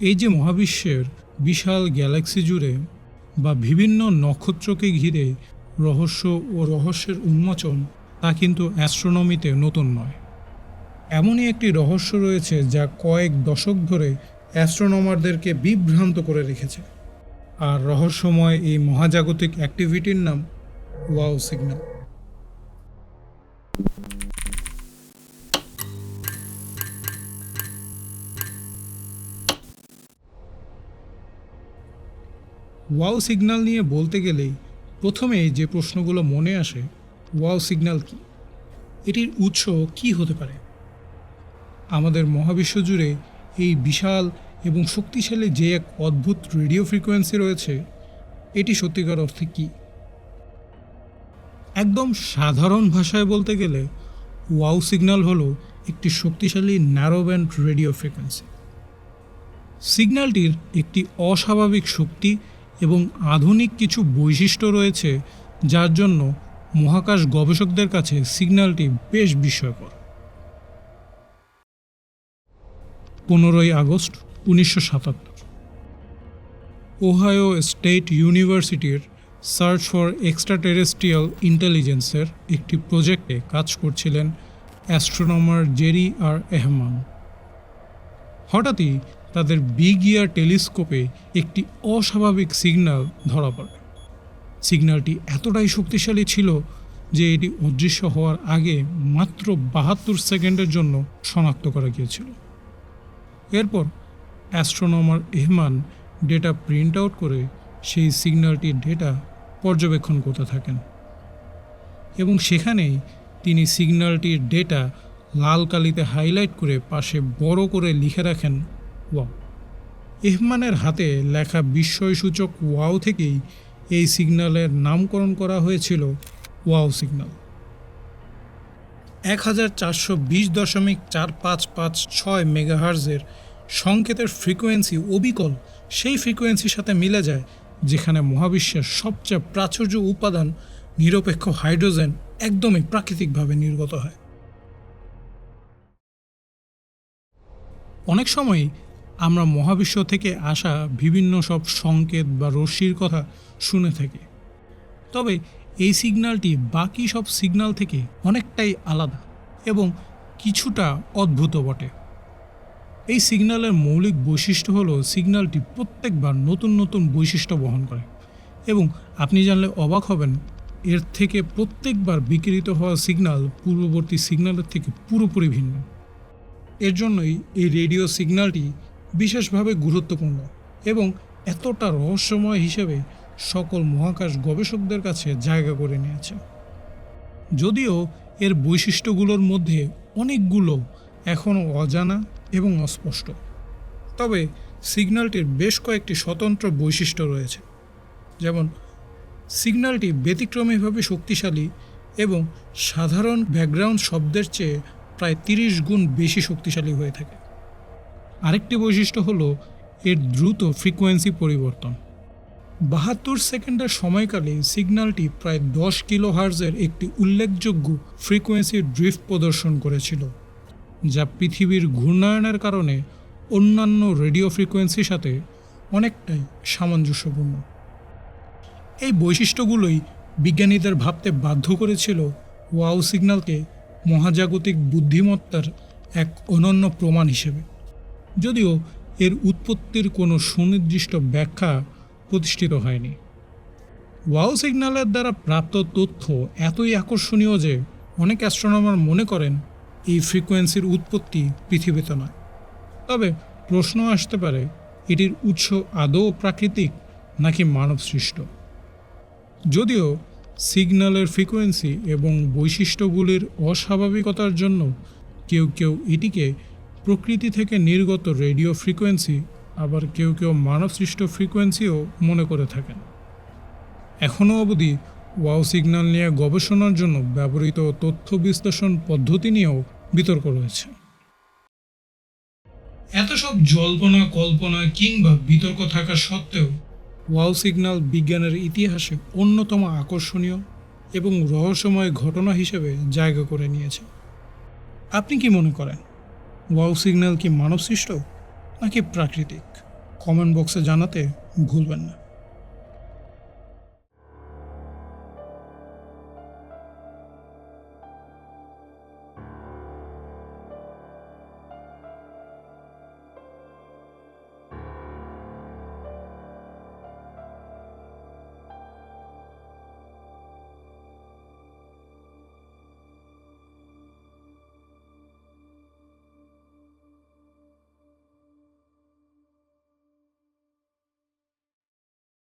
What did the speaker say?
এই যে মহাবিশ্বের বিশাল গ্যালাক্সি জুড়ে বা বিভিন্ন নক্ষত্রকে ঘিরে রহস্য ও রহস্যের উন্মোচন, তা কিন্তু অ্যাস্ট্রোনমিতে নতুন নয়। এমনই একটি রহস্য রয়েছে যা কয়েক দশক ধরে অ্যাস্ট্রোনমারদেরকে বিভ্রান্ত করে রেখেছে। আর রহস্যময় এই মহাজাগতিক অ্যাক্টিভিটির নাম ওয়াও সিগন্যাল ওয়াও সিগন্যাল নিয়ে বলতে গেলেই প্রথমেই যে প্রশ্নগুলো মনে আসে ওয়াও সিগন্যাল কি? এটির উৎস কি হতে পারে? আমাদের মহাবিশ্ব জুড়ে এই বিশাল এবং শক্তিশালী যে এক অদ্ভুত রেডিও ফ্রিকোয়েন্সি রয়েছে, এটি সত্যিকার অর্থে কি? একদম সাধারণ ভাষায় বলতে গেলে ওয়াও সিগন্যাল হলো একটি শক্তিশালী ন্যারো ব্যান্ড রেডিও ফ্রিকোয়েন্সি সিগন্যালটির একটি অস্বাভাবিক শক্তি এবং আধুনিক কিছু বৈশিষ্ট্য রয়েছে, যার জন্য মহাকাশ গবেষকদের কাছে সিগন্যালটি বেশ বিস্ময়কর। পনেরোই আগস্ট উনিশশো সাতাত্তর। ওহায়ো স্টেট ইউনিভার্সিটির সার্চ ফর এক্সট্রাটেরেস্ট্রিয়াল ইন্টেলিজেন্সের একটি প্রজেক্টে কাজ করছিলেন অ্যাস্ট্রোনমার জেরি আর এহমান হঠাৎই তাদের বিগ ইয়ার টেলিস্কোপে একটি অস্বাভাবিক সিগন্যাল ধরা পড়ে। সিগন্যালটি এতটাই শক্তিশালী ছিল যে এটি অদৃশ্য হওয়ার আগে মাত্র বাহাত্তর সেকেন্ডের জন্য শনাক্ত করা গিয়েছিল। এরপর astronomer Ehman data print out করে সেই সিগন্যালটির ডেটা পর্যবেক্ষণ করতে থাকেন। এবং সেখানেই তিনি সিগন্যালটির ডেটা লাল কালিতে হাইলাইট করে পাশে বড় করে লিখে রাখেন, ওয়াও। এহমানের হাতে লেখা বিস্ময়সূচক ওয়াও থেকেই এই সিগন্যালের নামকরণ করা হয়েছিল ওয়াও সিগন্যাল। এক হাজার চারশো বিশ দশমিক চার পাঁচ পাঁচ ছয় মেগাহার্জের সংকেতের ফ্রিকোয়েন্সি অবিকল, সেই ফ্রিকোয়েন্সির সাথে মিলে যায় যেখানে মহাবিশ্বের সবচেয়ে প্রাচুর্য উপাদান নিরপেক্ষ হাইড্রোজেন একদমই প্রাকৃতিকভাবে নির্গত হয়। অনেক সময়ই আমরা মহাবিশ্ব থেকে আসা বিভিন্ন সব সংকেত বা রশ্মির কথা শুনে থাকি। তবে এই সিগন্যালটি বাকি সব সিগন্যাল থেকে অনেকটাই আলাদা এবং কিছুটা অদ্ভুত বটে। এই সিগন্যালের মৌলিক বৈশিষ্ট্য হলো সিগন্যালটি প্রত্যেকবার নতুন নতুন বৈশিষ্ট্য বহন করে। এবং আপনি জানলে অবাক হবেন, এর থেকে প্রত্যেকবার বিকৃত হওয়া সিগন্যাল পূর্ববর্তী সিগন্যালের থেকে পুরোপুরি ভিন্ন। এর জন্যই এই রেডিও সিগন্যালটি বিশেষভাবে গুরুত্বপূর্ণ এবং এতটা রহস্যময় হিসেবে সকল মহাকাশ গবেষকদের কাছে জায়গা করে নিয়েছে। যদিও এর বৈশিষ্ট্যগুলোর মধ্যে অনেকগুলো এখনও অজানা এবং অস্পষ্ট। তবে সিগন্যালটির বেশ কয়েকটি স্বতন্ত্র বৈশিষ্ট্য রয়েছে। যেমন, সিগন্যালটি ব্যতিক্রমীভাবে শক্তিশালী এবং সাধারণ ব্যাকগ্রাউন্ড শব্দের চেয়ে প্রায় তিরিশ গুণ বেশি শক্তিশালী হয়ে থাকে। আরেকটি বৈশিষ্ট্য হলো এর দ্রুত ফ্রিকোয়েন্সি পরিবর্তন। বাহাত্তর সেকেন্ডের সময়কালে সিগন্যালটি প্রায় দশ কিলো হার্জের একটি উল্লেখযোগ্য ফ্রিকোয়েন্সি ড্রিফট প্রদর্শন করেছিল। যা পৃথিবীর ঘূর্ণায়নের কারণে অন্যান্য রেডিও ফ্রিকোয়েন্সির সাথে অনেকটাই সামঞ্জস্যপূর্ণ। এই বৈশিষ্ট্যগুলোই বিজ্ঞানীদের ভাবতে বাধ্য করেছিল ওয়াও সিগন্যালকে মহাজাগতিক বুদ্ধিমত্তার এক অনন্য প্রমাণ হিসেবে। যদিও এর উৎপত্তির কোনো সুনির্দিষ্ট ব্যাখ্যা প্রতিষ্ঠিত হয়নি। ওয়াও সিগন্যালের দ্বারা প্রাপ্ত তথ্য এতই আকর্ষণীয় যে অনেক অ্যাস্ট্রোনমার মনে করেন এই ফ্রিকোয়েন্সির উৎপত্তি পৃথিবীতে নয়। তবে প্রশ্ন আসতে পারে, এটির উৎস আদৌ প্রাকৃতিক নাকি মানব সৃষ্ট যদিও সিগন্যালের ফ্রিকোয়েন্সি এবং বৈশিষ্ট্যগুলির অস্বাভাবিকতার জন্য কেউ কেউ এটিকে প্রকৃতি থেকে নির্গত রেডিও ফ্রিকোয়েন্সি, আবার কেউ কেউ মানবসৃষ্ট ফ্রিকোয়েন্সিও মনে করে থাকেন। এখনও অবধি ওয়াও সিগন্যাল নিয়ে গবেষণার জন্য ব্যবহৃত তথ্য বিশ্লেষণ পদ্ধতি নিয়েও বিতর্ক রয়েছে। এত সব জল্পনা, কল্পনা কিংবা বিতর্ক থাকা সত্ত্বেও ওয়াও সিগন্যাল বিজ্ঞানের ইতিহাসে অন্যতম আকর্ষণীয় এবং রহস্যময় ঘটনা হিসেবে জায়গা করে নিয়েছে। আপনি কি মনে করেন, ওয়াও সিগন্যাল কি মানবসৃষ্ট নাকি প্রাকৃতিক? কমেন্ট বক্সে জানাতে ভুলবেন না।